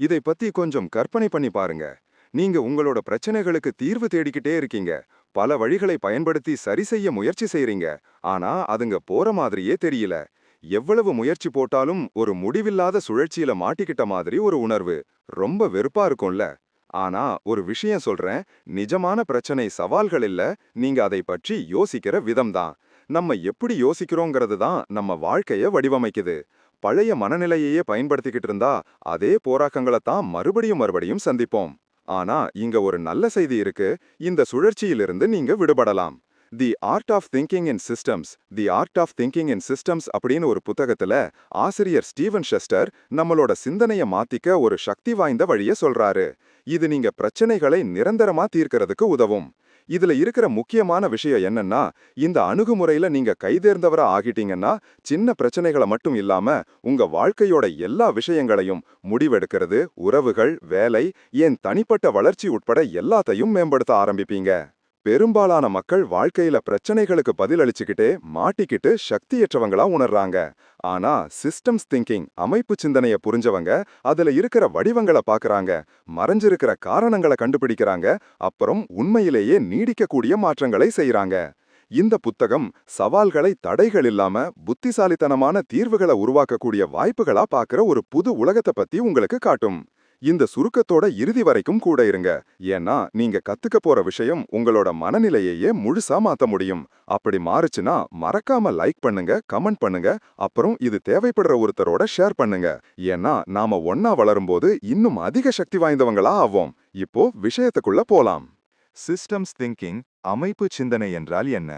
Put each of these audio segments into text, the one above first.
இதை பத்தி கொஞ்சம் கற்பனை பண்ணி பாருங்க. நீங்க உங்களோட பிரச்சனைகளுக்கு தீர்வு தேடிக்கிட்டே இருக்கீங்க. பல வழிகளை பயன்படுத்தி சரி செய்ய முயற்சி செய்றீங்க. ஆனா அதுங்க போற மாதிரியே தெரியல. எவ்வளவு முயற்சி போட்டாலும் ஒரு முடிவில்லாத சுழற்சியில மாட்டிக்கிட்ட மாதிரி ஒரு உணர்வு. ரொம்ப வெறுப்பா இருக்கும்ல. ஆனா ஒரு விஷயம் சொல்றேன். நிஜமான பிரச்சனை சவால்கள் இல்ல. நீங்க அதை பற்றி யோசிக்கிற விதம்தான் நம்ம எப்படி யோசிக்கிறோங்கிறது தான் நம்ம வாழ்க்கைய வடிவமைக்குது. பழைய மனநிலையையே பயன்படுத்திக்கிட்டு இருந்தா அதே போராக்கங்களை தான் மறுபடியும் மறுபடியும் சந்திப்போம். ஆனா இங்க ஒரு நல்ல செய்தி இருக்கு. இந்த சுழற்சியிலிருந்து நீங்க விடுபடலாம். The art of thinking in systems the art of thinking in systems அப்படின்னு ஒரு புத்தகத்துல ஆசிரியர் ஸ்டீவன் ஷெஸ்டர் நம்மளோட சிந்தனைய மாத்திக்க ஒரு சக்தி வாய்ந்த வழிய சொல்றாரு. இது நீங்க பிரச்சனைகளை நிரந்தரமா தீர்க்கறதுக்கு உதவும். இதுல இருக்கிற முக்கியமான விஷயம் என்னன்னா இந்த அணுகுமுறையில நீங்க கைதேர்ந்தவரா ஆகிட்டீங்கன்னா சின்ன பிரச்சனைகளை மட்டும் இல்லாம உங்க வாழ்க்கையோட எல்லா விஷயங்களையும் முடிவெடுக்கிறது உறவுகள் வேலை ஏன் தனிப்பட்ட வளர்ச்சி உட்பட எல்லாத்தையும் மேம்படுத்த ஆரம்பிப்பீங்க. பெரும்பாலான மக்கள் வாழ்க்கையில பிரச்சனைகளுக்கு பதிலளிச்சுக்கிட்டே மாட்டிக்கிட்டு சக்தியற்றவங்களா உணர்றாங்க. ஆனா சிஸ்டம்ஸ் திங்கிங் அமைப்பு சிந்தனைய புரிஞ்சவங்க அதுல இருக்கிற வடிவங்களை பாக்குறாங்க. மறைஞ்சிருக்கிற காரணங்களை கண்டுபிடிக்கிறாங்க. அப்புறம் உண்மையிலேயே நீடிக்கக்கூடிய மாற்றங்களை செய்யறாங்க இந்த புத்தகம் சவால்களை தடைகள் இல்லாம புத்திசாலித்தனமான தீர்வுகளை உருவாக்கக்கூடிய வாய்ப்புகளா பாக்குற ஒரு புது உலகத்தை பத்தி உங்களுக்கு காட்டும். இந்த சுருக்கத்தோட இறுதி வரைக்கும் கூட இருங்க. ஏன்னா நீங்க கத்துக்க போற விஷயம் உங்களோட மனநிலையையே முழுசா மாத்த முடியும். அப்படி மாறுச்சுன்னா மறக்காம லைக் பண்ணுங்க கமெண்ட் பண்ணுங்க அப்புறம் இது தேவைப்படுற ஒருத்தரோட ஷேர் பண்ணுங்க. ஏன்னா நாம ஒன்னா வளரும்போது இன்னும் அதிக சக்தி வாய்ந்தவங்களா ஆவோம். இப்போ விஷயத்துக்குள்ள போலாம். சிஸ்டம்ஸ் திங்கிங் அமைப்பு சிந்தனை என்றால் என்ன?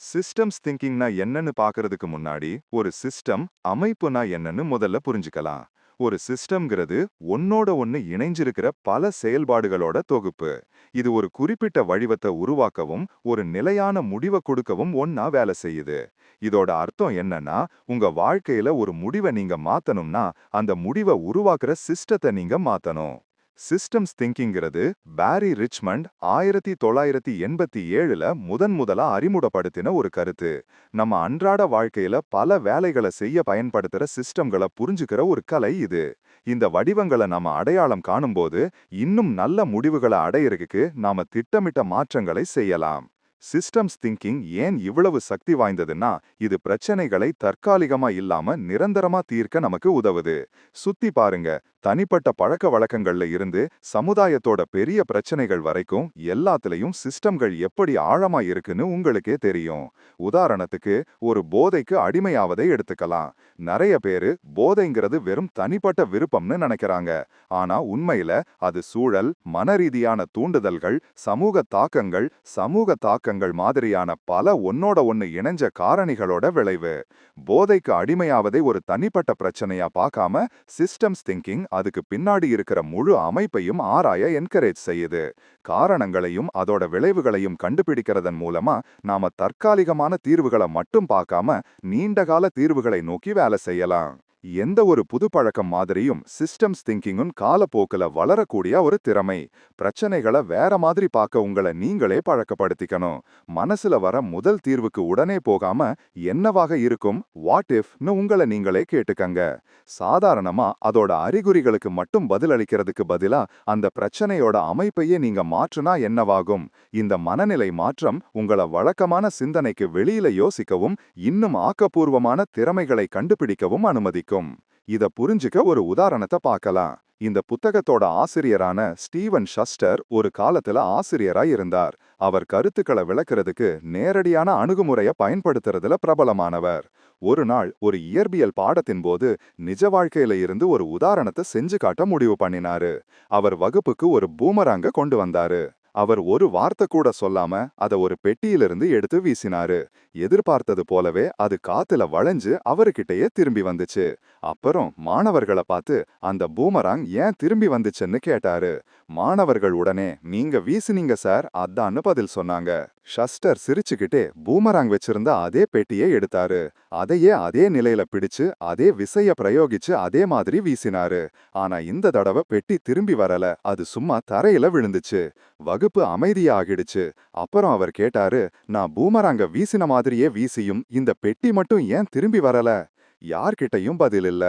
சிஸ்டம்ஸ் திங்கிங்னா என்னன்னு பாக்குறதுக்கு முன்னாடி ஒரு சிஸ்டம் அமைப்புனா என்னன்னு முதல்ல புரிஞ்சுக்கலாம். ஒரு சிஸ்டம்ங்கிறது ஒன்னோட ஒன்னு இணைஞ்சிருக்கிற பல செயல்பாடுகளோட தொகுப்பு. இது ஒரு குறிப்பிட்ட வடிவத்தை உருவாக்கவும் ஒரு நிலையான முடிவை கொடுக்கவும் ஒன்னா வேலை செய்யுது. இதோட அர்த்தம் என்னன்னா உங்க வாழ்க்கையில ஒரு முடிவை நீங்க மாத்தணும்னா அந்த முடிவை உருவாக்குற சிஸ்டத்தை நீங்க மாத்தணும். சிஸ்டம்ஸ் திங்கிங்கிறது பாரி ரிச்மண்ட் ஆயிரத்தி தொள்ளாயிரத்தி எண்பத்தி ஏழுல முதன் முதலா அறிமுகப்படுத்தின ஒரு கருத்து. நம்ம அன்றாட வாழ்க்கையில பல வேலைகளை செய்ய பயன்படுத்துற சிஸ்டம்களை புரிஞ்சுக்கிற ஒரு கலை இது. இந்த வடிவங்களை நாம அடையாளம் காணும்போது இன்னும் நல்ல முடிவுகளை அடையறதுக்கு நாம திட்டமிட்ட மாற்றங்களை செய்யலாம். சிஸ்டம்ஸ் திங்கிங் ஏன் இவ்வளவு சக்தி வாய்ந்ததுன்னா இது பிரச்சனைகளை தற்காலிகமா இல்லாம நிரந்தரமா தீர்க்க நமக்கு உதவுது. சுத்தி பாருங்க தனிப்பட்ட பழக்க வழக்கங்கள்ல இருந்து சமுதாயத்தோட பெரிய பிரச்சனைகள் வரைக்கும் எல்லாத்துலயும் சிஸ்டம்கள் எப்படி ஆழமா இருக்குன்னு உங்களுக்கே தெரியும். உதாரணத்துக்கு ஒரு போதைக்கு அடிமையாவதை எடுத்துக்கலாம். நிறைய பேரு போதைங்கிறது வெறும் தனிப்பட்ட விருப்பம்னு நினைக்கிறாங்க. ஆனா உண்மையில அது சூழல் மனரீதியான தூண்டுதல்கள் சமூக தாக்கங்கள் சமூக தாக்கங்கள் மாதிரியான பல ஒன்னோட ஒன்னு இணைஞ்ச காரணிகளோட விளைவு. போதைக்கு அடிமையாவதை ஒரு தனிப்பட்ட பிரச்சனையா பார்க்காம சிஸ்டம்ஸ் திங்கிங் அதுக்கு பின்னாடி இருக்கிற முழு அமைப்பையும் ஆராய என்கரேஜ் செய்யுது. காரணங்களையும் அதோட விளைவுகளையும் கண்டுபிடிக்கிறதன் மூலமா நாம தற்காலிகமான தீர்வுகளை மட்டும் பார்க்காம நீண்டகால தீர்வுகளை நோக்கி வேலை செய்யலாம். எந்த ஒரு புது பழக்கம் மாதிரியும் சிஸ்டம்ஸ் திங்கிங்கும் காலப்போக்கில் வளரக்கூடிய ஒரு திறமை. பிரச்சனைகளை வேற மாதிரி பார்க்க உங்களை நீங்களே பழக்கப்படுத்திக்கணும். மனசுல வர முதல் தீர்வுக்கு உடனே போகாம என்னவாக இருக்கும் வாட் இஃப்னு உங்களை நீங்களே கேட்டுக்கங்க. சாதாரணமா அதோட அறிகுறிகளுக்கு மட்டும் பதிலளிக்கிறதுக்கு பதிலா அந்த பிரச்சனையோட அமைப்பையே நீங்க மாற்றுனா என்னவாகும்? இந்த மனநிலை மாற்றம் உங்களை வழக்கமான சிந்தனைக்கு வெளியில யோசிக்கவும் இன்னும் ஆக்கப்பூர்வமான திறமைகளை கண்டுபிடிக்கவும் அனுமதிக்கும். இத புரிஞ்சுக்க ஒரு உதாரணத்தை பார்க்கலாம். இந்த புத்தகத்தோட ஆசிரியரான ஸ்டீவன் ஷஸ்டர் ஒரு காலத்துல ஆசிரியரா இருந்தார். அவர் கருத்துக்களை விளக்குறதுக்கு நேரடியான அணுகுமுறைய பயன்படுத்துறதுல பிரபலமானவர். ஒரு நாள் ஒரு இயற்பியல் பாடத்தின் போது நிஜ வாழ்க்கையில இருந்து ஒரு உதாரணத்தை செஞ்சு காட்ட முடிவு பண்ணினாரு. அவர் வகுப்புக்கு ஒரு பூமராங்க கொண்டு வந்தாரு. அவர் ஒரு வார்த்தை கூட சொல்லாம அத ஒரு பெட்டியிலிருந்து எடுத்து வீசினாரு. எதிர்பார்த்தது போலவே அது காத்துல வளைஞ்சு அவர்கிட்டயே திரும்பி வந்துச்சு. அப்புறம் மாணவர்களை பார்த்து அந்த பூமராங் ஏன் திரும்பி வந்துச்சுன்னு கேட்டாரு. மாணவர்கள் உடனே நீங்க வீசினீங்க சார் அதான்னு பதில் சொன்னாங்க. ஷஸ்டர் சிரிச்சுக்கிட்டே பூமராங் வச்சிருந்த அதே பெட்டியை எடுத்தாரு. அதையே அதே நிலையில பிடிச்சு அதே விசைய பிரயோகிச்சு அதே மாதிரி வீசினாரு. ஆனா இந்த தடவை பெட்டி திரும்பி வரல. அது சும்மா தரையில விழுந்துச்சு. வகுப்பு அமைதியாகிடுச்சு. அப்புறம் அவர் கேட்டாரு நான் பூமராங்க வீசின மாதிரியே வீசியும் இந்த பெட்டி மட்டும் ஏன் திரும்பி வரல? யார்கிட்டயும் பதில் இல்ல.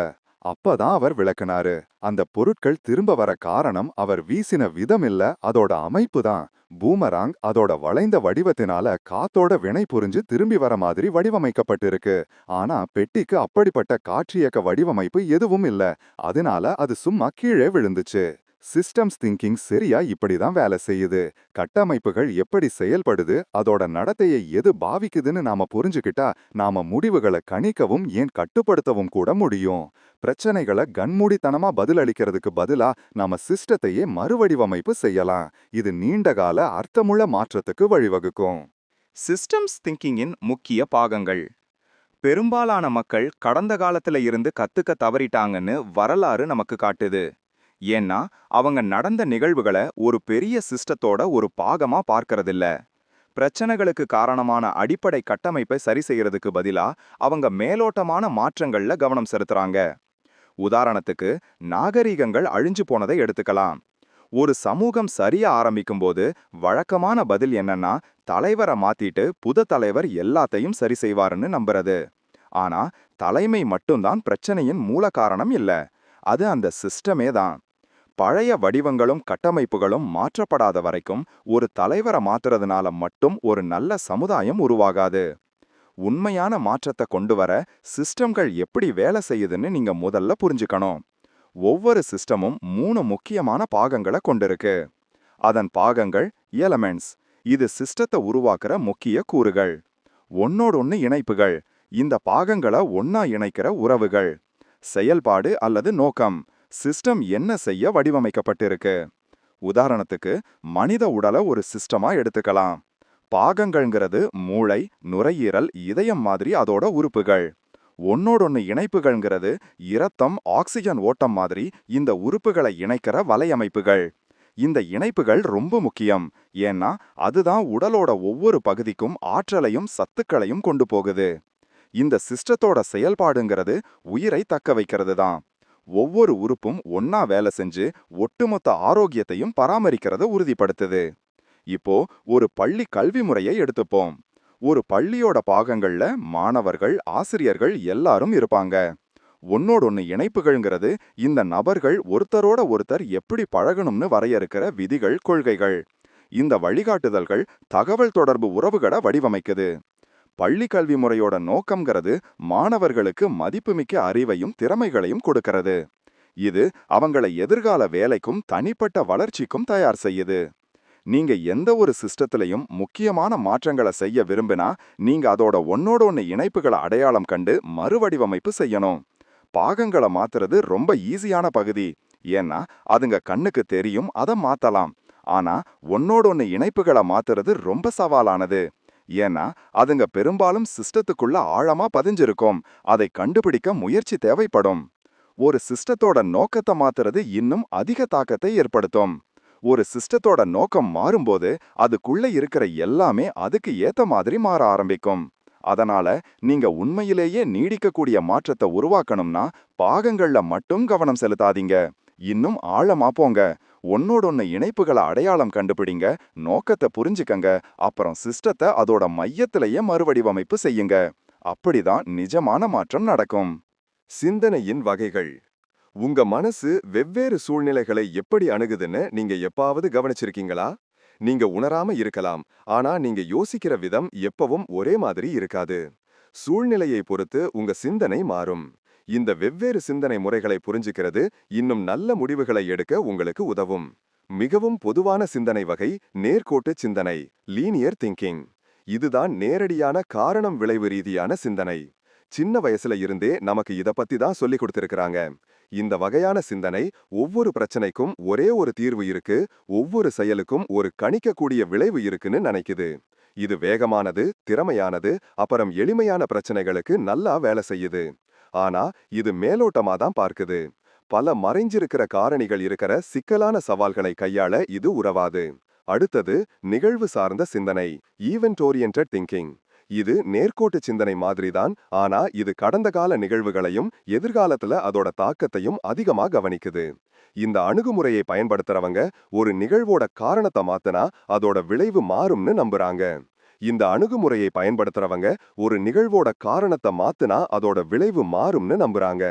அப்பதான் அவர் விளக்குனாரு. அந்த பொருட்கள் திரும்ப வர காரணம் அவர் வீசின விதம் இல்ல அதோட அமைப்பு தான். பூமராங் அதோட வளைந்த வடிவத்தினால காத்தோட வினை புரிஞ்சு திரும்பி வர மாதிரி வடிவமைக்கப்பட்டிருக்கு. ஆனா பெட்டிக்கு அப்படிப்பட்ட காற்றியக்க வடிவமைப்பு எதுவும் இல்ல. அதனால அது சும்மா கீழே விழுந்துச்சு. சிஸ்டம்ஸ் திங்கிங் சரியா இப்படிதான் வேலை செய்யுது. கட்டமைப்புகள் எப்படி செயல்படுது அதோட நடத்தையை எது பாவிக்குதுன்னு நாம புரிஞ்சுக்கிட்டா நாம முடிவுகளை கணிக்கவும் ஏன் கட்டுப்படுத்தவும் கூட முடியும். பிரச்சனைகளை கண்மூடித்தனமா பதிலளிக்கிறதுக்கு பதிலா நாம சிஸ்டத்தையே மறுவடிவமைப்பு செய்யலாம். இது நீண்டகால அர்த்தமுள்ள மாற்றத்துக்கு வழிவகுக்கும். சிஸ்டம்ஸ் திங்கிங்கின் முக்கிய பாகங்கள். பெரும்பாலான மக்கள் கடந்த காலத்துல இருந்து கத்துக்க தவறிட்டாங்கன்னு வரலாறு நமக்கு காட்டுது. ஏன்னா அவங்க நடந்த நிகழ்வுகளை ஒரு பெரிய சிஸ்டத்தோட ஒரு பாகமா பார்க்கறதில்ல. பிரச்சனைகளுக்கு காரணமான அடிப்படை கட்டமைப்பை சரி செய்யறதுக்கு பதிலா அவங்க மேலோட்டமான மாற்றங்கள்ல கவனம் செலுத்துறாங்க. உதாரணத்துக்கு நாகரீகங்கள் அழிஞ்சு போனதை எடுத்துக்கலாம். ஒரு சமூகம் சரிய ஆரம்பிக்கும்போது வழக்கமான பதில் என்னன்னா தலைவரை மாத்திட்டு புது தலைவர் எல்லாத்தையும் சரி செய்வாருன்னு நம்புறது. ஆனா தலைமை மட்டும்தான் பிரச்சனையின் மூல காரணம் இல்ல. அது அந்த சிஸ்டமே தான். பழைய வடிவங்களும் கட்டமைப்புகளும் மாற்றப்படாத வரைக்கும் ஒரு தலைவரை மாத்துறதுனால மட்டும் ஒரு நல்ல சமுதாயம் உருவாகாது. உண்மையான மாற்றத்தை கொண்டு வர சிஸ்டம்கள் எப்படி வேலை செய்யுதுன்னு நீங்க முதல்ல புரிஞ்சுக்கணும். ஒவ்வொரு சிஸ்டமும் மூணு முக்கியமான பாகங்களை கொண்டிருக்கு. அதன் பாகங்கள் எலமெண்ட்ஸ் இது சிஸ்டத்தை உருவாக்குற முக்கிய கூறுகள். ஒன்னோடொன்னு இணைப்புகள். இந்த பாகங்களை ஒன்னா இணைக்கிற உறவுகள். செயல்பாடு அல்லது நோக்கம். சிஸ்டம் என்ன செய்ய வடிவமைக்கப்பட்டிருக்கு? உதாரணத்துக்கு மனித உடலை ஒரு சிஸ்டமா எடுத்துக்கலாம். பாகங்கள்ங்கிறது மூளை நுரையீரல் இதயம் மாதிரி அதோட உறுப்புகள். ஒன்னோடொன்னு இணைப்புகள்ங்கிறது இரத்தம் ஆக்சிஜன் ஓட்டம் மாதிரி இந்த உறுப்புகளை இணைக்கிற வலையமைப்புகள். இந்த இணைப்புகள் ரொம்ப முக்கியம். ஏன்னா அதுதான் உடலோட ஒவ்வொரு பகுதிக்கும் ஆற்றலையும் சத்துக்களையும் கொண்டு போகுது. இந்த சிஸ்டத்தோட செயல்பாடுங்கிறது உயிரை தக்க வைக்கிறது தான் ஒவ்வொரு உறுப்பும் ஒன்னா வேலை செஞ்சு ஒட்டுமொத்த ஆரோக்கியத்தையும் பராமரிக்கிறத உறுதிப்படுத்துது. இப்போ ஒரு பள்ளி கல்வி முறையை எடுத்துப்போம். ஒரு பள்ளியோட பாகங்கள்ல மாணவர்கள் ஆசிரியர்கள் எல்லாரும் இருப்பாங்க. ஒன்னோடொன்னு இணைப்புகள்ங்கிறது இந்த நபர்கள் ஒருத்தரோட ஒருத்தர் எப்படி பழகணும்னு வரையறுக்கிற விதிகள் கொள்கைகள். இந்த வழிகாட்டுதல்கள் தகவல் தொடர்பு உறவுகளை வடிவமைக்குது. பள்ளி கல்வி முறையோட நோக்கம்ங்கிறது மாணவர்களுக்கு மதிப்புமிக்க அறிவையும் திறமைகளையும் கொடுக்கறது. இது அவங்கள எதிர்கால வேலைக்கும் தனிப்பட்ட வளர்ச்சிக்கும் தயார் செய்யுது. நீங்க எந்த ஒரு சிஸ்டத்திலையும் முக்கியமான மாற்றங்களை செய்ய விரும்பினா நீங்க அதோட ஒன்னோட ஒன்னு இணைப்புகளை அடையாளம் கண்டு மறுவடிவமைப்பு செய்யணும். பாகங்களை மாத்துறது ரொம்ப ஈஸியான பகுதி. ஏன்னா அதுங்க கண்ணுக்கு தெரியும் அதை மாத்தலாம். ஆனா ஒன்னோட ஒன்னு இணைப்புகளை மாத்துறது ரொம்ப சவாலானது. ஏன்னா அதுங்க பெரும்பாலும் சிஸ்டத்துக்குள்ள ஆழமா பதிஞ்சிருக்கும். அதை கண்டுபிடிக்க முயற்சி தேவைப்படும். ஒரு சிஸ்டத்தோட நோக்கத்தை மாத்துறது இன்னும் அதிக தாக்கத்தை ஏற்படுத்தும். ஒரு சிஸ்டத்தோட நோக்கம் மாறும்போது அதுக்குள்ள இருக்கிற எல்லாமே அதுக்கு ஏத்த மாதிரி மாற ஆரம்பிக்கும். அதனால நீங்க உண்மையிலேயே நீடிக்கக்கூடிய மாற்றத்தை உருவாக்கணும்னா பாகங்கள்ல மட்டும் கவனம் செலுத்தாதீங்க. இன்னும் ஆழமா போங்க. ஒன்னோடொன்னு இணைப்புகளை அடையாளம் கண்டுபிடிங்க. நோக்கத்தை புரிஞ்சுக்கங்க. அப்புறம் சிஸ்டத்தை அதோட மையத்திலேயே மறுவடிவமைப்பு செய்யுங்க. அப்படிதான் நிஜமான மாற்றம் நடக்கும். சிந்தனையின் வகைகள். உங்க மனசு வெவ்வேறு சூழ்நிலைகளை எப்படி அணுகுதுன்னு நீங்க எப்பாவது கவனிச்சிருக்கீங்களா? நீங்க உணராம இருக்கலாம். ஆனா நீங்க யோசிக்கிற விதம் எப்பவும் ஒரே மாதிரி இருக்காது. சூழ்நிலையை பொறுத்து உங்க சிந்தனை மாறும். இந்த வெவ்வேறு சிந்தனை முறைகளை புரிஞ்சுக்கிறது இன்னும் நல்ல முடிவுகளை எடுக்க உங்களுக்கு உதவும். மிகவும் பொதுவான சிந்தனை வகை நேர்கோட்டு சிந்தனை லீனியர் திங்கிங் இதுதான் நேரடியான காரணம் விளைவு ரீதியான சிந்தனை. சின்ன வயசுல இருந்தே நமக்கு இத பத்தி தான் சொல்லி கொடுத்திருக்கிறாங்க. இந்த வகையான சிந்தனை ஒவ்வொரு பிரச்சனைக்கும் ஒரே ஒரு தீர்வு இருக்கு ஒவ்வொரு செயலுக்கும் ஒரு கணிக்கக்கூடிய விளைவு இருக்குன்னு நினைக்குது. இது வேகமானது திறமையானது அப்புறம் எளிமையான பிரச்சனைகளுக்கு நல்லா வேலை செய்யுது. ஆனா இது மேலோட்டமா தான் பார்க்குது. பல மறைஞ்சிருக்கிற காரணிகள் இருக்கிற சிக்கலான சவால்களை கையாள இது உறவாது அடுத்தது நிகழ்வு சார்ந்த சிந்தனை ஈவென்ட் ஓரியன்ட் திங்கிங் இது நேர்கோட்டு சிந்தனை மாதிரிதான் ஆனா இது கடந்த கால நிகழ்வுகளையும் எதிர்காலத்துல அதோட தாக்கத்தையும் அதிகமா கவனிக்குது. இந்த அணுகுமுறையை பயன்படுத்துறவங்க ஒரு நிகழ்வோட காரணத்தை மாத்தினா அதோட விளைவு மாறும்னு நம்புறாங்க. இந்த அணுகுமுறையை பயன்படுத்துறவங்க ஒரு நிகழ்வோட காரணத்தை மாத்துனா அதோட விளைவு மாறும்னு நம்புறாங்க.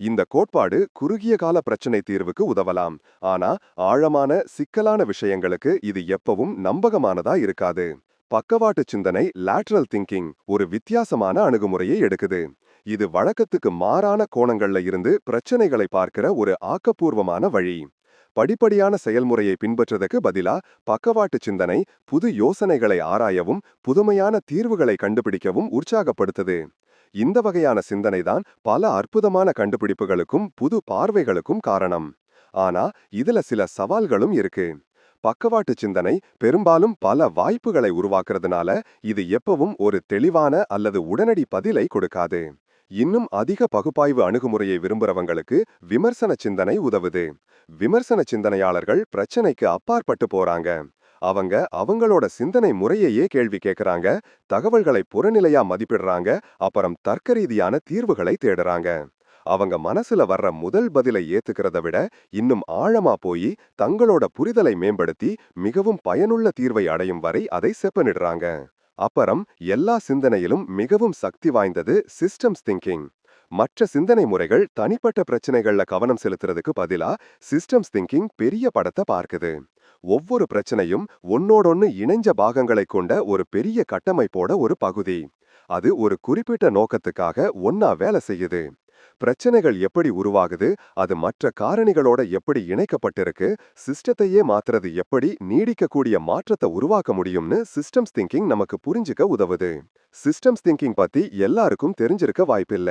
இந்த கோட்பாடு குறுகிய கால பிரச்சனை தீர்வுக்கு உதவலாம். ஆனா ஆழமான சிக்கலான விஷயங்களுக்கு இது எப்பவும் நம்பகமானதா இருக்காது. பக்கவாட்டு சிந்தனை லேட்ரல் திங்கிங் ஒரு வித்தியாசமான அணுகுமுறையை எடுக்குது. இது வழக்கத்துக்கு மாறான கோணங்கள்ல இருந்து பிரச்சனைகளை பார்க்கிற ஒரு ஆக்கப்பூர்வமான வழி. படிப்படியான செயல்முறையை பின்பற்றதுக்கு பதிலா பக்கவாட்டு சிந்தனை புது யோசனைகளை ஆராயவும் புதுமையான தீர்வுகளை கண்டுபிடிக்கவும் உற்சாகப்படுத்துது. இந்த வகையான சிந்தனைதான் பல அற்புதமான கண்டுபிடிப்புகளுக்கும் புது பார்வைகளுக்கும் காரணம். ஆனா இதுல சில சவால்களும் இருக்கு. பக்கவாட்டு சிந்தனை பெரும்பாலும் பல வாய்ப்புகளை உருவாக்குறதுனால இது எப்பவும் ஒரு தெளிவான அல்லது உடனடி பதிலை கொடுக்காது. இன்னும் அதிக பகுப்பாய்வு அணுகுமுறையை விரும்புறவங்களுக்கு விமர்சன சிந்தனை உதவுது. விமர்சன சிந்தனையாளர்கள் பிரச்சனைக்கு அப்பாற்பட்டு போறாங்க. அவங்க அவங்களோட சிந்தனை முறையையே கேள்வி கேட்கறாங்க தகவல்களை புறநிலையா மதிப்பிடுறாங்க அப்புறம் தர்க்கரீதியான தீர்வுகளை தேடுறாங்க. அவங்க மனசுல வர்ற முதல் பதிலை ஏத்துக்கிறத விட இன்னும் ஆழமா போய் தங்களோட புரிதலை மேம்படுத்தி மிகவும் பயனுள்ள தீர்வை அடையும் வரை அதை செப்பனிடுறாங்க. அப்புறம் எல்லா சிந்தனையிலும் மிகவும் சக்தி வாய்ந்தது சிஸ்டம்ஸ் திங்கிங் மற்ற சிந்தனை முறைகள் தனிப்பட்ட பிரச்சனைகள்ல கவனம் செலுத்துறதுக்கு பதிலா சிஸ்டம்ஸ் திங்கிங் பெரிய படத்தை பார்க்குது. ஒவ்வொரு பிரச்சனையும் ஒன்னோடொன்னு இணைஞ்ச பாகங்களைக் கொண்ட ஒரு பெரிய கட்டமைப்போட ஒரு பகுதி. அது ஒரு குறிப்பிட்ட நோக்கத்துக்காக ஒன்னா வேலை செய்யுது. பிரச்சனைகள் எப்படி உருவாகுது அது மற்ற காரணிகளோட எப்படி இணைக்கப்பட்டிருக்கு சிஸ்டத்தையே மாத்துறது எப்படி நீடிக்கக்கூடிய மாற்றத்தை உருவாக்க முடியும்னு சிஸ்டம்ஸ் திங்கிங் நமக்கு புரிஞ்சுக்க உதவுது. சிஸ்டம்ஸ் திங்கிங் பத்தி எல்லாருக்கும் தெரிஞ்சிருக்க வாய்ப்பில்ல.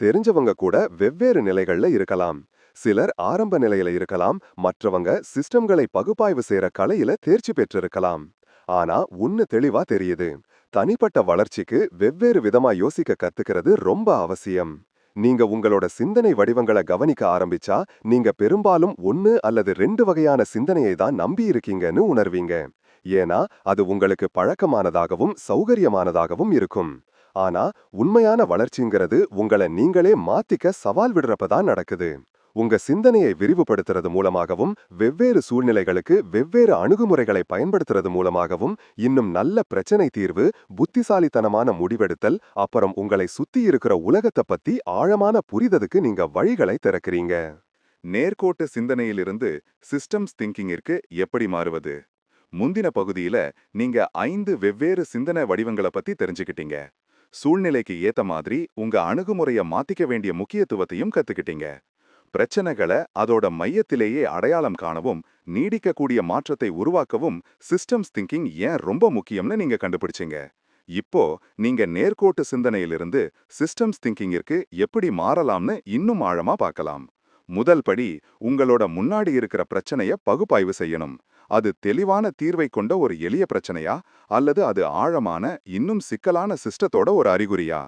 தெரிஞ்சவங்க கூட வெவ்வேறு நிலைகள்ல இருக்கலாம். சிலர் ஆரம்ப நிலையில இருக்கலாம் மற்றவங்க சிஸ்டம்களை பகுப்பாய்வு செய்யற கலையில தேர்ச்சி பெற்றிருக்கலாம். ஆனா ஒன்னு தெளிவா தெரியுது. தனிப்பட்ட வளர்ச்சிக்கு வெவ்வேறு விதமா யோசிக்க கத்துக்கிறது ரொம்ப அவசியம். நீங்க உங்களோட சிந்தனை வடிவங்களை கவனிக்க ஆரம்பிச்சா நீங்க பெரும்பாலும் ஒன்னு அல்லது ரெண்டு வகையான சிந்தனையை தான் நம்பி இருக்கீங்கன்னு உணர்வீங்க. ஏன்னா அது உங்களுக்கு பழக்கமானதாகவும் சௌகரியமானதாகவும் இருக்கும். ஆனா உண்மையான வளர்ச்சிங்கிறது உங்களை நீங்களே மாத்திக்க சவால் விடுறப்பதான் நடக்குது. உங்க சிந்தனையை விரிவுபடுத்துறது மூலமாகவும் வெவ்வேறு சூழ்நிலைகளுக்கு வெவ்வேறு அணுகுமுறைகளை பயன்படுத்துறது மூலமாகவும் இன்னும் நல்ல பிரச்சனை தீர்வு புத்திசாலித்தனமான முடிவெடுத்தல் அப்புறம் உங்களை சுத்தி இருக்கிற உலகத்தை பத்தி ஆழமான புரிதலுக்கு நீங்க வழிகளை திறக்கிறீங்க. நேர்கோட்டு சிந்தனையிலிருந்து சிஸ்டம்ஸ் திங்கிங்கிற்கு எப்படி மாறுவது? முந்தின பகுதியில நீங்க ஐந்து வெவ்வேறு சிந்தனை வடிவங்களை பத்தி தெரிஞ்சுக்கிட்டீங்க. சூழ்நிலைக்கு ஏத்த மாதிரி உங்க அணுகுமுறைய மாத்திக்க வேண்டிய முக்கியத்துவத்தையும் கத்துக்கிட்டீங்க. பிரச்சனைகளை அதோட மையத்திலேயே அடையாளம் காணவும் நீடிக்கக்கூடிய மாற்றத்தை உருவாக்கவும் சிஸ்டம்ஸ் திங்கிங் ஏன் ரொம்ப முக்கியம்னு நீங்க கண்டுபிடிச்சீங்க. இப்போ நீங்க நேர்கோட்டு சிந்தனையிலிருந்து சிஸ்டம்ஸ் திங்கிங்கிற்கு எப்படி மாறலாம்னு இன்னும் ஆழமா பார்க்கலாம். முதல் படி உங்களோட முன்னாடி இருக்கிற பிரச்சனைய பகுப்பாய்வு செய்யணும். அது தெளிவான தீர்வை கொண்ட ஒரு எளிய பிரச்சனையா அல்லது அது ஆழமான இன்னும் சிக்கலான சிஸ்டத்தோட ஒரு அறிகுறியா?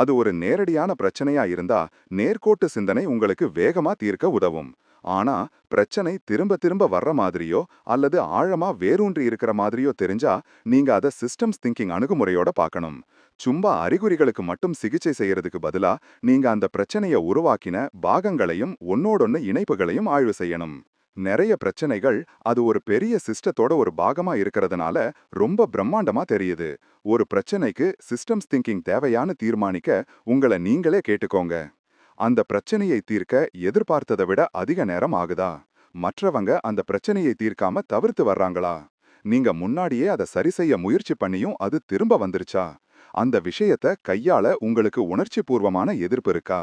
அது ஒரு நேரடியான பிரச்சனையா இருந்தா நேர்கோட்டு சிந்தனை உங்களுக்கு வேகமா தீர்க்க உதவும். ஆனா பிரச்சனை திரும்ப திரும்ப வர்ற மாதிரியோ அல்லது ஆழமா வேரூன்றி இருக்கிற மாதிரியோ தெரிஞ்சா நீங்க அத சிஸ்டம்ஸ் திங்கிங் அணுகுமுறையோட பார்க்கணும். சும்மா அறிகுறிகளுக்கு மட்டும் சிகிச்சை செய்யறதுக்கு பதிலா நீங்க அந்த பிரச்சனைய உருவாக்கின பாகங்களையும் ஒன்னோடொன்னு இணைப்புகளையும் ஆய்வு செய்யணும். நிறைய பிரச்சனைகள் அது ஒரு பெரிய சிஸ்டத்தோட ஒரு பாகமா இருக்கிறதுனால ரொம்ப பிரம்மாண்டமா தெரியுது. ஒரு பிரச்சனைக்கு சிஸ்டம்ஸ் திங்கிங் தேவையான தீர்மானிக்க உங்களை நீங்களே கேட்டுக்கோங்க. அந்த பிரச்சனையை தீர்க்க எதிர்பார்த்ததை விட அதிக நேரம் ஆகுதா? மற்றவங்க அந்த பிரச்சனையை தீர்க்காம தவிர்த்து வர்றாங்களா? நீங்க முன்னாடியே அதை சரி செய்ய முயற்சி பண்ணியும் அது திரும்ப வந்துருச்சா? அந்த விஷயத்த கையாள உங்களுக்கு உணர்ச்சி பூர்வமான எதிர்ப்பு இருக்கா?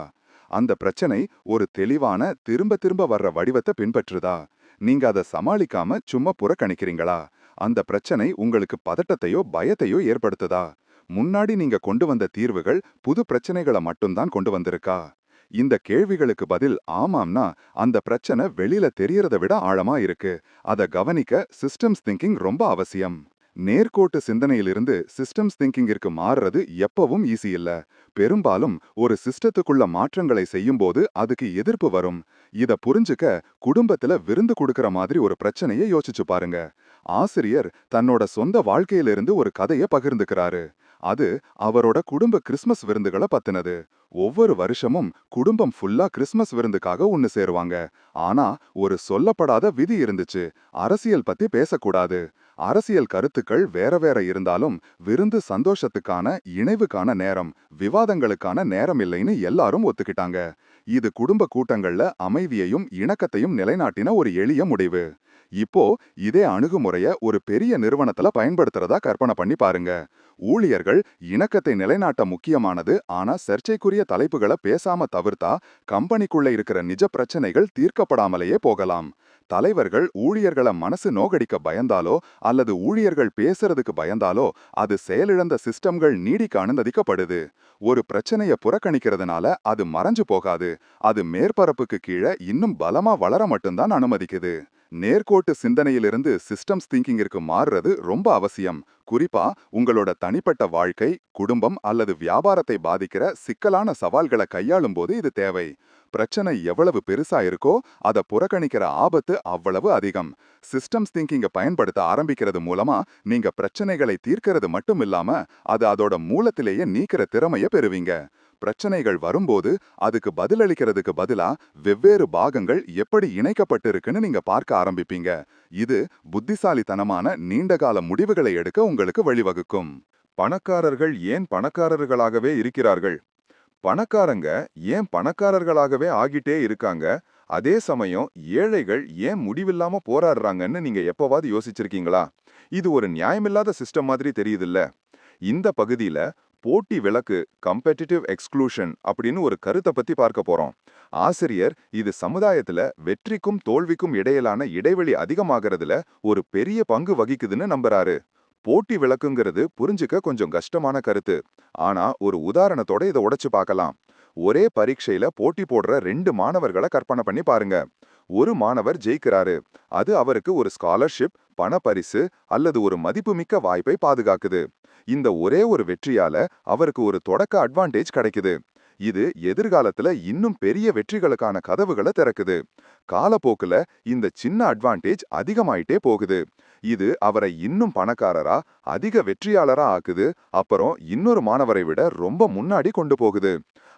அந்த பிரச்சனை ஒரு தெளிவான திரும்ப திரும்ப வர்ற வடிவத்தை பின்பற்றுதா? நீங்க அதை சமாளிக்காம சும்மா புறக்கணிக்கிறீங்களா? அந்த பிரச்சனை உங்களுக்கு பதட்டத்தையோ பயத்தையோ ஏற்படுத்துதா? முன்னாடி நீங்க கொண்டு வந்த தீர்வுகள் புது பிரச்சனைகளை மட்டும்தான் கொண்டு வந்திருக்கா? இந்த கேள்விகளுக்கு பதில் ஆமாம்னா அந்த பிரச்சனை வெளியில தெரியறத விட ஆழமா இருக்கு. அத கவனிக்க சிஸ்டம்ஸ் திங்கிங் ரொம்ப அவசியம். நேர்கோட்டு சிந்தனையிலிருந்து சிஸ்டம்ஸ் திங்கிங்கிற்கு மாறுறது எப்பவும் ஈஸி இல்ல பெரும்பாலும் ஒரு சிஸ்டத்துக்குள்ள மாற்றங்களை செய்யும்போது அதுக்கு எதிர்ப்பு வரும். இத புரிஞ்சுக்க குடும்பத்துல விருந்து கொடுக்கற மாதிரி ஒரு பிரச்சனையை யோசிச்சு பாருங்க. ஆசிரியர் தன்னோட சொந்த வாழ்க்கையிலிருந்து ஒரு கதைய பகிர்ந்துக்கிறாரு. அது அவரோட குடும்ப கிறிஸ்மஸ் விருந்துகளை பத்தினது. ஒவ்வொரு வருஷமும் குடும்பம் ஃபுல்லா கிறிஸ்மஸ் விருந்துக்காக ஒன்னு சேருவாங்க. ஆனா ஒரு சொல்லப்படாத விதி இருந்துச்சு. அரசியல் பத்தி பேசக்கூடாது. அரசியல் கருத்துக்கள் வேற வேற இருந்தாலும் விருந்து சந்தோஷத்துக்கான இணைவுக்கான நேரம் விவாதங்களுக்கான நேரம் இல்லைன்னு எல்லாரும் ஒத்துக்கிட்டாங்க. இது குடும்ப கூட்டங்கள்ல அமைதியையும் இணக்கத்தையும் நிலைநாட்டின ஒரு எளிய முடிவு. இப்போ இதே அணுகுமுறைய ஒரு பெரிய நிறுவனத்துல பயன்படுத்துறதா கற்பனை பண்ணி பாருங்க. ஊழியர்கள் இணக்கத்தை நிலைநாட்ட முக்கியமானது ஆனா சர்ச்சைக்குரிய தலைப்புகளை பேசாம தவிர்த்தா கம்பெனிக்குள்ள இருக்கிற நிஜ பிரச்சனைகள் தீர்க்கப்படாமலேயே போகலாம். தலைவர்கள் ஊழியர்களை மனசு நோகடிக்க பயந்தாலோ அல்லது ஊழியர்கள் பேசுறதுக்கு பயந்தாலோ அது செயலிழந்த சிஸ்டம்கள் நீடிக்க அனுமதிக்கப்படுது. ஒரு பிரச்சனைய புறக்கணிக்கிறதுனால அது மறைஞ்சு போகாது. அது மேற்பரப்புக்கு கீழே இன்னும் பலமா வளர மட்டும்தான் அனுமதிக்குது. நேர்கோட்டு சிந்தனையிலிருந்து சிஸ்டம்ஸ் திங்கிங்கிற்கு மாறுறது ரொம்ப அவசியம். குறிப்பா உங்களோட தனிப்பட்ட வாழ்க்கை குடும்பம் அல்லது வியாபாரத்தை பாதிக்கிற சிக்கலான சவால்களை கையாளும் போது இது தேவை. பிரச்சனை எவ்வளவு பெருசா இருக்கோ அதை புறக்கணிக்கிற ஆபத்து அவ்வளவு அதிகம். சிஸ்டம்ஸ் திங்கிங்க பயன்படுத்த ஆரம்பிக்கிறது மூலமா நீங்க பிரச்சனைகளை தீர்க்கிறது மட்டும் இல்லாம அது அதோட மூலத்திலேயே நீக்கிற திறமைய பெறுவீங்க. பிரச்சனைகள் வரும்போது அதுக்கு பதிலளிக்கிறதுக்கு பதிலா வெவ்வேறு பாகங்கள் எப்படி இணைக்கப்பட்டிருக்குன்னு நீங்க பார்க்க ஆரம்பிப்பீங்க. இது புத்திசாலித்தனமான நீண்டகால முடிவுகளை எடுக்க உங்களுக்கு வழிவகுக்கும். பணக்காரர்கள் ஏன் பணக்காரர்களாகவே இருக்கிறார்கள்? பணக்காரங்க ஏன் பணக்காரர்களாகவே ஆகிட்டே இருக்காங்க? அதே சமயம் ஏழைகள் ஏன் முடிவில்லாம போராடுறாங்கன்னு நீங்க எப்பவாவது யோசிச்சிருக்கீங்களா? இது ஒரு நியாயமில்லாத சிஸ்டம் மாதிரி தெரியுதுல்ல. இந்த பகுதியில போட்டி விளக்கு கம்பெட்டிட்டிவ் எக்ஸ்க்ளூஷன் அப்படின்னு ஒரு கருத்தை பத்தி பார்க்க போறோம். ஆசிரியர் இது சமுதாயத்துல வெற்றிக்கும் தோல்விக்கும் இடையிலான இடைவெளி அதிகமாகறதுல ஒரு பெரிய பங்கு வகிக்குதுன்னு நம்புறாரு. போட்டி விளக்குங்கிறது புரிஞ்சுக்க கொஞ்சம் கஷ்டமான கருத்து. ஆனா ஒரு உதாரணத்தோட இதை உடைச்சு பார்க்கலாம். ஒரே பரீட்சையில போட்டி போடுற ரெண்டு மாணவர்களை கற்பனை பண்ணி பாருங்க. ஒரு மாணவர் ஜெயிக்கிறாரு. அது அவருக்கு ஒரு ஸ்காலர்ஷிப் பணப்பரிசு அல்லது ஒரு மதிப்புமிக்க வாய்ப்பை பாதுகாக்குது. இந்த ஒரே ஒரு வெற்றியால அவருக்கு ஒரு தொடக்க அட்வான்டேஜ் கிடைக்குது. இது எதிர்காலத்துல இன்னும் பெரிய வெற்றிகளுக்கான கதவுகளை திறக்குது. காலப்போக்குல இந்த சின்ன அட்வான்டேஜ் அதிகமாயிட்டே போகுது. இது அவரை இன்னும் பணக்காரரா அதிக வெற்றியாளரா ஆக்குது அப்புறம் இன்னொரு மாணவரை விட ரொம்ப முன்னாடி கொண்டு போகுது.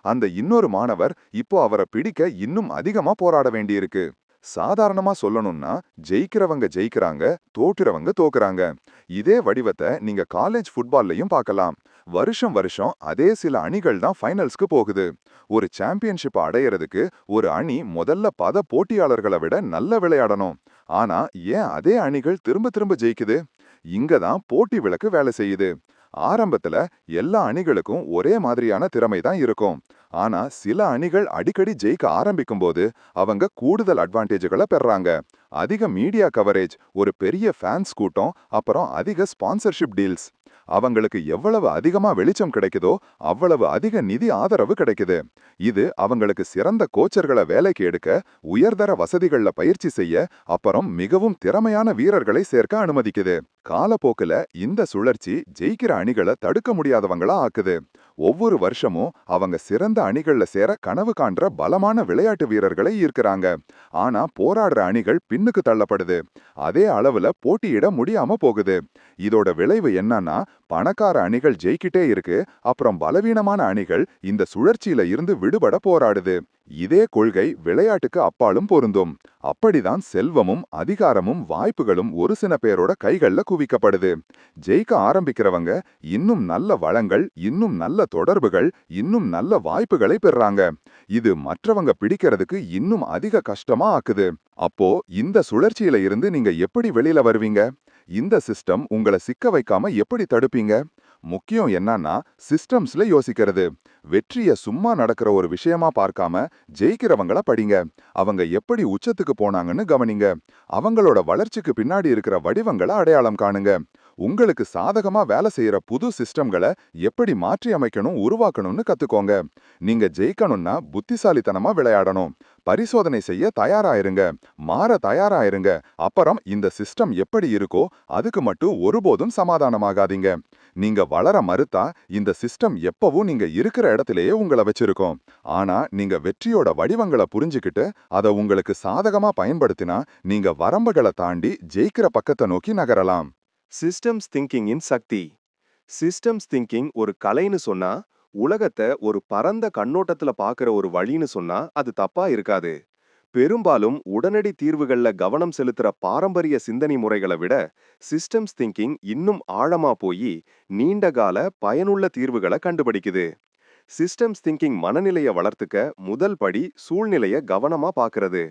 அந்த இன்னொரு மாணவர் இப்போ அவரை பிடிக்க இன்னும் அதிகமா போராட வேண்டியிருக்கு. சாதாரணமா சொல்லணும்னா ஜெயிக்கிறவங்க ஜெயிக்கிறாங்க தோற்றுறவங்க தோக்குறாங்க. இதே வடிவத்தை நீங்க காலேஜ் ஃபுட்பால்லையும் பார்க்கலாம். வருஷம் வருஷம் அதே சில அணிகள் தான் ஃபைனல்ஸ்க்கு போகுது. ஒரு சாம்பியன்ஷிப் அடையறதுக்கு ஒரு அணி முதல்ல பத போட்டியாளர்களை விட நல்ல விளையாடணும். ஆனா ஏன் அதே அணிகள் திரும்ப திரும்ப ஜெயிக்குது? இங்க தான் போட்டி விளக்கு வேலை செய்யுது. ஆரம்பத்துல எல்லா அணிகளுக்கும் ஒரே மாதிரியான திறமை தான் இருக்கும். ஆனா சில அணிகள் அடிக்கடி ஜெயிக்க ஆரம்பிக்கும் போது அவங்க கூடுதல் அட்வான்டேஜ்களை பெறாங்க. அதிக மீடியா கவரேஜ் ஒரு பெரிய ஃபேன்ஸ் கூட்டம் அப்புறம் அதிக ஸ்பான்சர்ஷிப் டீல்ஸ் அவங்களுக்கு எவ்வளவு அதிகமா வெளிச்சம் கிடைக்குதோ அவ்வளவு அதிக நிதி ஆதரவு கிடைக்குது. இது அவங்களுக்கு சிறந்த கோச்சர்களை வேலைக்கு எடுக்க உயர்தர வசதிகள்ல பயிற்சி செய்ய அப்புறம் மிகவும் திறமையான வீரர்களை சேர்க்க அனுமதிக்குது. காலப்போக்குல இந்த சுழற்சி ஜெயிக்கிற அணிகளை தடுக்க முடியாதவங்களா ஆக்குது. ஒவ்வொரு வருஷமும் அவங்க சிறந்த அணிகள்ல சேர கனவு காண்ற பலமான விளையாட்டு வீரர்களை ஈர்க்கிறாங்க. ஆனா போராடுற அணிகள் பின்னுக்கு தள்ளப்படுது. அதே அளவுல போட்டியிட முடியாம போகுது. இதோட விளைவு என்னன்னா பணக்கார அணிகள் ஜெயிக்கிட்டே இருக்கு. அப்புறம் பலவீனமான அணிகள் இந்த சுழற்சியில இருந்து விடுபட போராடுது. இதே கொள்கை விளையாட்டுக்கு அப்பாலும் பொருந்தும். அப்படிதான் செல்வமும் அதிகாரமும் வாய்ப்புகளும் ஒரு சில பேரோட கைகள்ல குவிக்கப்படுது. ஜெயிக்க ஆரம்பிக்கிறவங்க இன்னும் நல்ல வளங்கள் இன்னும் நல்ல தொடர்புகள் இன்னும் நல்ல வாய்ப்புகளை பெறாங்க. இது மற்றவங்க பிடிக்கிறதுக்கு இன்னும் அதிக கஷ்டமா ஆக்குது. அப்போ இந்த சுழற்சியில இருந்து நீங்க எப்படி வெளியில வருவீங்க? இந்த சிஸ்டம் உங்களை சிக்க வைக்காம எப்படி தடுப்பீங்க? முக்கியம் என்னன்னா சிஸ்டம்ஸ்ல யோசிக்கிறது. வெற்றிய சும்மா நடக்கிற ஒரு விஷயமா பார்க்காம ஜெயிக்கிறவங்கள படிங்க. அவங்க எப்படி உச்சத்துக்கு போனாங்கன்னு கவனிங்க. அவங்களோட வளர்ச்சிக்கு பின்னாடி இருக்கிற வடிவங்களை அடையாளம் காணுங்க. உங்களுக்கு சாதகமா வேலை செய்யற புது சிஸ்டம்களை எப்படி மாற்றி அமைக்கணும் உருவாக்கணும்னு கத்துக்கோங்க. நீங்க ஜெயிக்கணும்னா புத்திசாலித்தனமா விளையாடணும். பரிசோதனை செய்ய தயாராயிருங்க. மாற தயாராயிருங்க. அப்புறம் இந்த சிஸ்டம் எப்படி இருக்கோ அதுக்கு மட்டும் ஒருபோதும் சமாதானமாகாதீங்க. நீங்க வளர மறுத்தா இந்த சிஸ்டம் எப்பவும் நீங்க இருக்கிற இடத்திலேயே உங்களை வச்சிருக்கோம். ஆனா நீங்க வெற்றியோட வடிவங்களை புரிஞ்சுக்கிட்டு அதை உங்களுக்கு சாதகமா பயன்படுத்தினா நீங்க வரம்புகளை தாண்டி ஜெயிக்கிற பக்கத்தை நோக்கி நகரலாம். சிஸ்டம்ஸ் திங்கிங்கின் சக்தி. சிஸ்டம்ஸ் திங்கிங் ஒரு கலைன்னு சொன்னா உலகத்தை ஒரு பரந்த கண்ணோட்டத்துல பாக்குற ஒரு வழின்னு சொன்னா அது தப்பா இருக்காது. பெரும்பாலும் உடனடி தீர்வுகள்ல கவனம் செலுத்துற பாரம்பரிய சிந்தனை முறைகளை விட சிஸ்டம்ஸ் திங்கிங் இன்னும் ஆழமா போய் நீண்டகால பயனுள்ள தீர்வுகளை கண்டுபிடிக்குது. சிஸ்டம்ஸ் திங்கிங் மனநிலைய வளர்த்துக்க முதல் படி சூழ்நிலைய கவனமா பாக்குறது.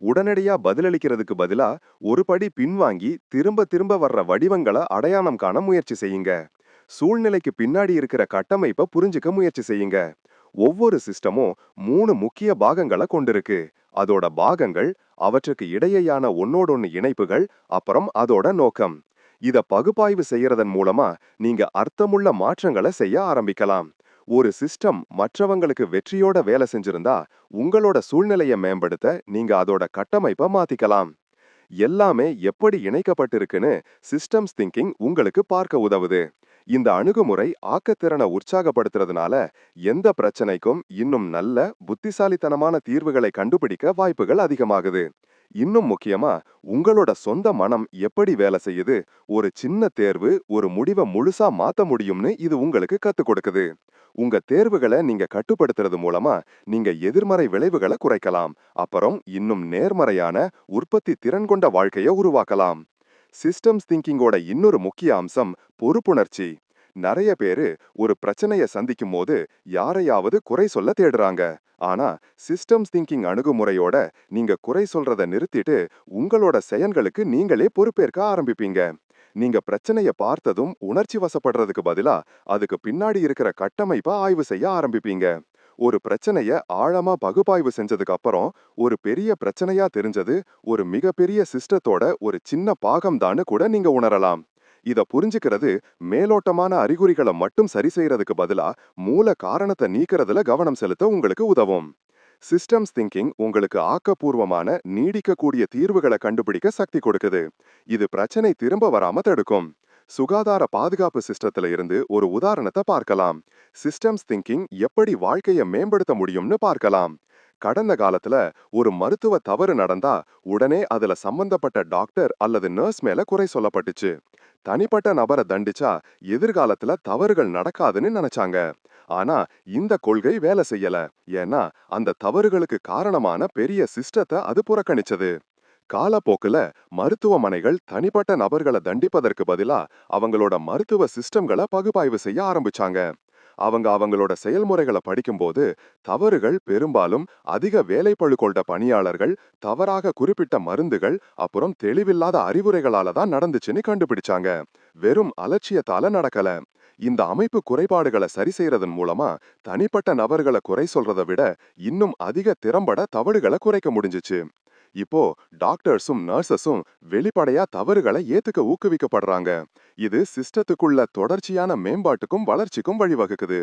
உடனடியா பதிலளிக்கிறதுக்கு பதிலா ஒரு படி பின்வாங்கி திரும்ப திரும்ப வர்ற வடிவங்களை அடையாளம் காண முயற்சி செய்யுங்க. சூழ்நிலைக்கு பின்னாடி இருக்கிற கட்டமைப்பை புரிஞ்சுக்க முயற்சி செய்யுங்க. ஒவ்வொரு சிஸ்டமும் மூணு முக்கிய பாகங்களை கொண்டிருக்கு. அதோட பாகங்கள் அவற்றுக்கு இடையேயான ஒன்னோடொன்னு இணைப்புகள் அப்புறம் அதோட நோக்கம். இத பகுப்பாய்வு செய்யறதன் மூலமா நீங்க அர்த்தமுள்ள மாற்றங்களை செய்ய ஆரம்பிக்கலாம். ஒரு சிஸ்டம் மற்றவங்களுக்கு வெற்றியோட வேலை செஞ்சிருந்தா உங்களோட சூழ்நிலையை மேம்படுத்த நீங்க அதோட கட்டமைப்பை மாத்திக்கலாம். எல்லாமே எப்படி இணைக்கப்பட்டிருக்குன்னு சிஸ்டம்ஸ் திங்கிங் உங்களுக்கு பார்க்க உதவுது. இந்த அணுகுமுறை ஆக்கத்திறனை உற்சாகப்படுத்துறதுனால எந்த பிரச்சனைக்கும் இன்னும் நல்ல புத்திசாலித்தனமான தீர்வுகளை கண்டுபிடிக்க வாய்ப்புகள் அதிகமாகுது. இன்னும் முக்கியமா உங்களோட சொந்த மனம் எப்படி வேலை செய்யுது ஒரு சின்ன தேர்வு ஒரு முடிவை முழுசா மாத்த முடியும்னு இது உங்களுக்கு கத்துக் கொடுக்குது. உங்க தேர்வுகளை நீங்க கட்டுப்படுத்துறது மூலமா நீங்க எதிர்மறை விளைவுகளை குறைக்கலாம். அப்புறம் இன்னும் நேர்மறையான உற்பத்தி திறன் கொண்ட வாழ்க்கைய உருவாக்கலாம். சிஸ்டம்ஸ் திங்கிங்கோட இன்னொரு முக்கிய அம்சம் பொறுப்புணர்ச்சி. நிறைய பேரு ஒரு பிரச்சனைய சந்திக்கும் போது யாரையாவது குறை சொல்ல தேடுறாங்க. ஆனா சிஸ்டம்ஸ் திங்கிங் அணுகுமுறையோட நீங்க குறை சொல்றத நிறுத்திட்டு உங்களோட செயல்களுக்கு நீங்களே பொறுப்பேற்க ஆரம்பிப்பீங்க. நீங்க பிரச்சனைய பார்த்ததும் உணர்ச்சி வசப்படுறதுக்கு பதிலா அதுக்கு பின்னாடி இருக்கிற கட்டமைப்பை ஆய்வு செய்ய ஆரம்பிப்பீங்க. ஒரு பிரச்சனைய ஆழமா பகுப்பாய்வு செஞ்சதுக்கு அப்புறம் ஒரு பெரிய பிரச்சனையா தெரிஞ்சது ஒரு மிகப்பெரிய சிஸ்டத்தோட ஒரு சின்ன பாகம்தான்னு கூட நீங்க உணரலாம். இத புரிஞ்சுக்கிறது மேலோட்டமான அறிகுறிகளை மட்டும் சரி செய்யறதுக்கு பதிலா மூல காரணத்தை நீக்கிறதுல கவனம் செலுத்த உங்களுக்கு உதவும். சிஸ்டம்ஸ் திங்கிங் உங்களுக்கு ஆக்கப்பூர்வமான நீடிக்கக்கூடிய தீர்வுகளை கண்டுபிடிக்க சக்தி கொடுக்குது. இது பிரச்சனை திரும்ப வராம தடுக்கும். சுகாதார பாதுகாப்பு சிஸ்டத்துல இருந்து ஒரு உதாரணத்தை பார்க்கலாம். சிஸ்டம்ஸ் திங்கிங் எப்படி வாழ்க்கைய மேம்படுத்த முடியும்னு பார்க்கலாம். கடந்த காலத்துல ஒரு மருத்துவ தவறு நடந்தா உடனே அதுல சம்பந்தப்பட்ட டாக்டர் அல்லது நர்ஸ் மேல குறை சொல்லப்பட்டுச்சு. தனிப்பட்ட நபரை தண்டிச்சா எதிர்காலத்துல தவறுகள் நடக்காதுன்னு நினைச்சாங்க. ஆனா இந்த கொள்கை வேலை செய்யல. ஏன்னா அந்த தவறுகளுக்கு காரணமான பெரிய சிஸ்டத்தை அது புறக்கணிச்சது. காலப்போக்குல மருத்துவமனைகள் தனிப்பட்ட நபர்களை தண்டிப்பதற்கு பதிலா அவங்களோட மருத்துவ சிஸ்டம்களை பகுப்பாய்வு செய்ய ஆரம்பிச்சாங்க. அவங்க அவங்களோட செயல்முறைகளை படிக்கும்போது தவறுகள் பெரும்பாலும் அதிக வேலைப்பழு கொண்ட பணியாளர்கள் தவறாக குறிப்பிட்ட மருந்துகள் அப்புறம் தெளிவில்லாத அறிவுரைகளால தான் நடந்துச்சுன்னு கண்டுபிடிச்சாங்க. வெறும் அலட்சியத்தால நடக்கல. இந்த அமைப்பு குறைபாடுகளை சரி செய்யறதன் மூலமா தனிப்பட்ட நபர்களை குறை சொல்றதை விட இன்னும் அதிக திறம்பட தவறுகளை குறைக்க முடிஞ்சுச்சு. இப்போ டாக்டர்ஸும் நர்சஸும் வெளிப்படையா தவறுகளை ஏத்துக்க ஊக்குவிக்கப்படுறாங்க. இது சிஸ்டத்துக்குள்ள தொடர்ச்சியான மேம்பாட்டுக்கும் வளர்ச்சிக்கும் வழிவகுக்குது.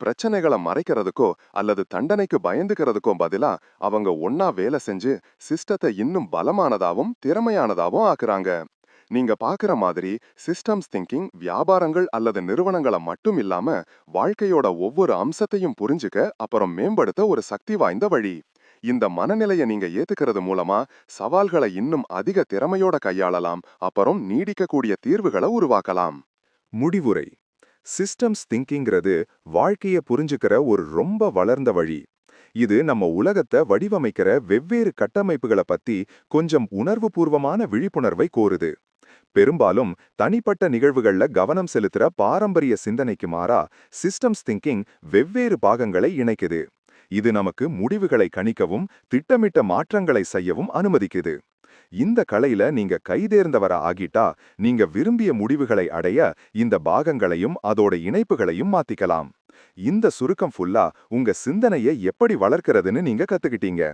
பிரச்சனைகளை மறைக்கிறதுக்கோ அல்லது தண்டனைக்கு பயந்துக்கிறதுக்கோ பதிலா அவங்க ஒன்னா வேலை செஞ்சு சிஸ்டத்தை இன்னும் பலமானதாவும் திறமையானதாவும் ஆக்குறாங்க. நீங்க பாக்குற மாதிரி சிஸ்டம்ஸ் திங்கிங் வியாபாரங்கள் அல்லது நிறுவனங்களை மட்டும் இல்லாம வாழ்க்கையோட ஒவ்வொரு அம்சத்தையும் புரிஞ்சுக்க அப்புறம் மேம்படுத்த ஒரு சக்தி வாய்ந்த வழி. இந்த மனநிலையை நீங்க ஏத்துக்கிறது மூலமா சவால்களை இன்னும் அதிக திறமையோட கையாளலாம். அப்புறம் நீடிக்கக்கூடிய தீர்வுகளை உருவாக்கலாம். முடிவுரை. சிஸ்டம்ஸ் திங்கிங்கிறது வாழ்க்கைய புரிஞ்சுக்கிற ஒரு ரொம்ப வளர்ந்த வழி. இது நம்ம உலகத்தை வடிவமைக்கிற வெவ்வேறு கட்டமைப்புகளை பத்தி கொஞ்சம் உணர்வுபூர்வமான விழிப்புணர்வை கோருது. பெரும்பாலும் தனிப்பட்ட நிகழ்வுகள்ல கவனம் செலுத்துற பாரம்பரிய சிந்தனைக்கு மாறா சிஸ்டம்ஸ் திங்கிங் வெவ்வேறு பாகங்களை இணைக்குது. இது நமக்கு முடிவுகளை கணிக்கவும் திட்டமிட்ட மாற்றங்களை செய்யவும் அனுமதிக்குது. இந்த கலையில நீங்க கைதேர்ந்தவர ஆகிட்டா நீங்க விரும்பிய முடிவுகளை அடைய இந்த பாகங்களையும் அதோட இணைப்புகளையும் மாத்திக்கலாம். இந்த சுருக்கம் ஃபுல்லா உங்க சிந்தனையை எப்படி வளர்க்கறதுன்னு நீங்க கத்துக்கிட்டீங்க.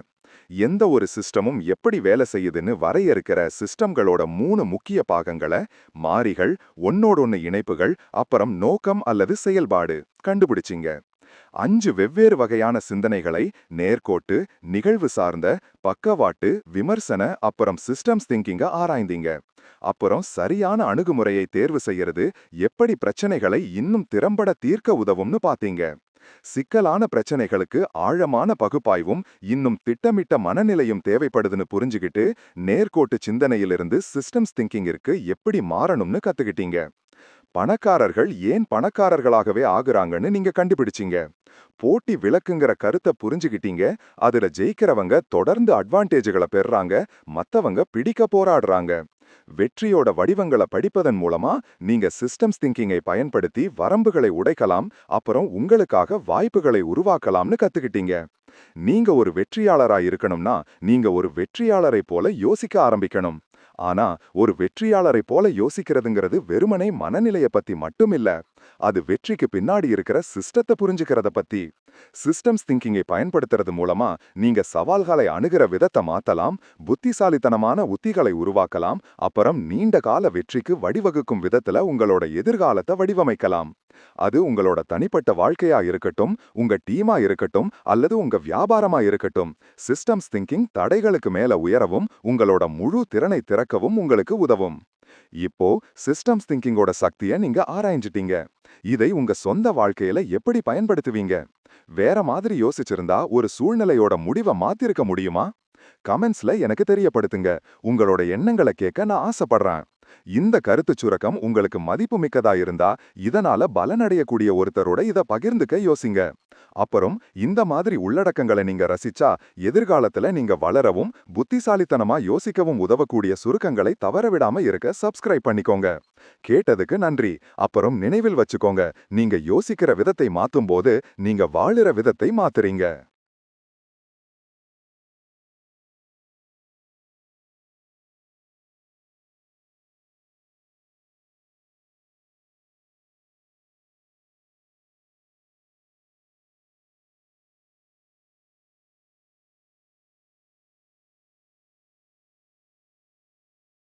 எந்த ஒரு சிஸ்டமும் எப்படி வேலை செய்யுதுன்னு வரையறுக்கிற சிஸ்டம்களோட மூணு முக்கிய பாகங்களை மாறிகள் ஒன்னோடொன்னு இணைப்புகள் அப்புறம் நோக்கம் அல்லது செயல்பாடு கண்டுபிடிச்சிங்க. அஞ்சு வெவ்வேறு வகையான சிந்தனைகளை நேர்கோட்டு நிகழ்வு சார்ந்த பக்கவாட்டு விமர்சன அப்புறம் சிஸ்டம்ஸ் திங்கிங்க ஆராய்ந்தீங்க. அப்புறம் சரியான அணுகுமுறையை தேர்வு செய்யறது எப்படி பிரச்சனைகளை இன்னும் திறம்பட தீர்க்க உதவும்னு பாத்தீங்க. சிக்கலான பிரச்சனைகளுக்கு ஆழமான பகுப்பாய்வும் இன்னும் திட்டமிட்ட மனநிலையும் தேவைப்படுதுன்னு புரிஞ்சுகிட்டு நேர்கோட்டு சிந்தனையிலிருந்து சிஸ்டம்ஸ் திங்கிங்கிற்கு எப்படி மாறணும்னு கத்துக்கிட்டீங்க. பணக்காரர்கள் ஏன் பணக்காரர்களாகவே ஆகுறாங்கன்னு நீங்க கண்டுபிடிச்சீங்க. போட்டி விளக்குங்கிற கருத்தை புரிஞ்சுகிட்டீங்க. அதுல ஜெயிக்கிறவங்க தொடர்ந்து அட்வான்டேஜ்களை பெறுறாங்க மத்தவங்க பிடிக்க போராடுறாங்க. வெற்றியோட வடிவங்களை படிப்பதன் மூலமா நீங்க சிஸ்டம்ஸ் திங்கிங்கை பயன்படுத்தி வரம்புகளை உடைக்கலாம். அப்புறம் உங்களுக்காக வாய்ப்புகளை உருவாக்கலாம்னு கத்துக்கிட்டீங்க. நீங்க ஒரு வெற்றியாளரா இருக்கணும்னா நீங்க ஒரு வெற்றியாளரை போல யோசிக்க ஆரம்பிக்கணும். ஆனா ஒரு வெற்றியாளரை போல யோசிக்கிறதுங்கிறது வெறுமனை மனநிலைய பத்தி மட்டும் இல்ல அது வெற்றிக்கு பின்னாடி இருக்கிற சிஸ்டத்தை புரிஞ்சுக்கிறத பத்தி. சிஸ்டம்ஸ் திங்கிங்கை பயன்படுத்துறது மூலமா நீங்க சவால்களை அணுகிற விதத்தை மாத்தலாம் புத்திசாலித்தனமான உத்திகளை உருவாக்கலாம் அப்புறம் நீண்ட கால வெற்றிக்கு வழிவகுக்கும் விதத்துல உங்களோட எதிர்காலத்தை வடிவமைக்கலாம். அது உங்களோட தனிப்பட்ட வாழ்க்கையா இருக்கட்டும் உங்க டீமா இருக்கட்டும் அல்லது உங்க வியாபாரமா இருக்கட்டும். சிஸ்டம்ஸ் திங்கிங் தடைகளுக்கு மேல உயரவும் உங்களோட முழு திறனை திறக்கவும் உங்களுக்கு உதவும். இப்போ சிஸ்டம்ஸ் திங்கிங்கோட சக்தியை நீங்க ஆராய்ஞ்சிட்டீங்க. இதை உங்க சொந்த வாழ்க்கையில எப்படி பயன்படுத்துவீங்க? வேற மாதிரி யோசிச்சிருந்தா ஒரு சூழ்நிலையோட முடிவை மாத்திருக்க முடியுமா? கமெண்ட்ஸ்ல எனக்கு தெரியப்படுத்துங்க. உங்களோட எண்ணங்களை கேட்க நான் ஆசைப்படுறேன். இந்த கருத்துச் சுரக்கம் உங்களுக்கு மதிப்பு மிக்கதா இருந்தா இதனால பலனடையக்கூடிய ஒருத்தரோட இத பகிர்ந்துக்க யோசிங்க. அப்புறம் இந்த மாதிரி உள்ளடக்கங்களை நீங்க ரசிச்சா எதிர்காலத்துல நீங்க வளரவும் புத்திசாலித்தனமா யோசிக்கவும் உதவக்கூடிய சுருக்கங்களை தவறவிடாம இருக்க சப்ஸ்கிரைப் பண்ணிக்கோங்க. கேட்டதுக்கு நன்றி. அப்புறம் நினைவில் வச்சுக்கோங்க நீங்க யோசிக்கிற விதத்தை மாத்தும் போது நீங்க வாழுற விதத்தை மாத்துறீங்க.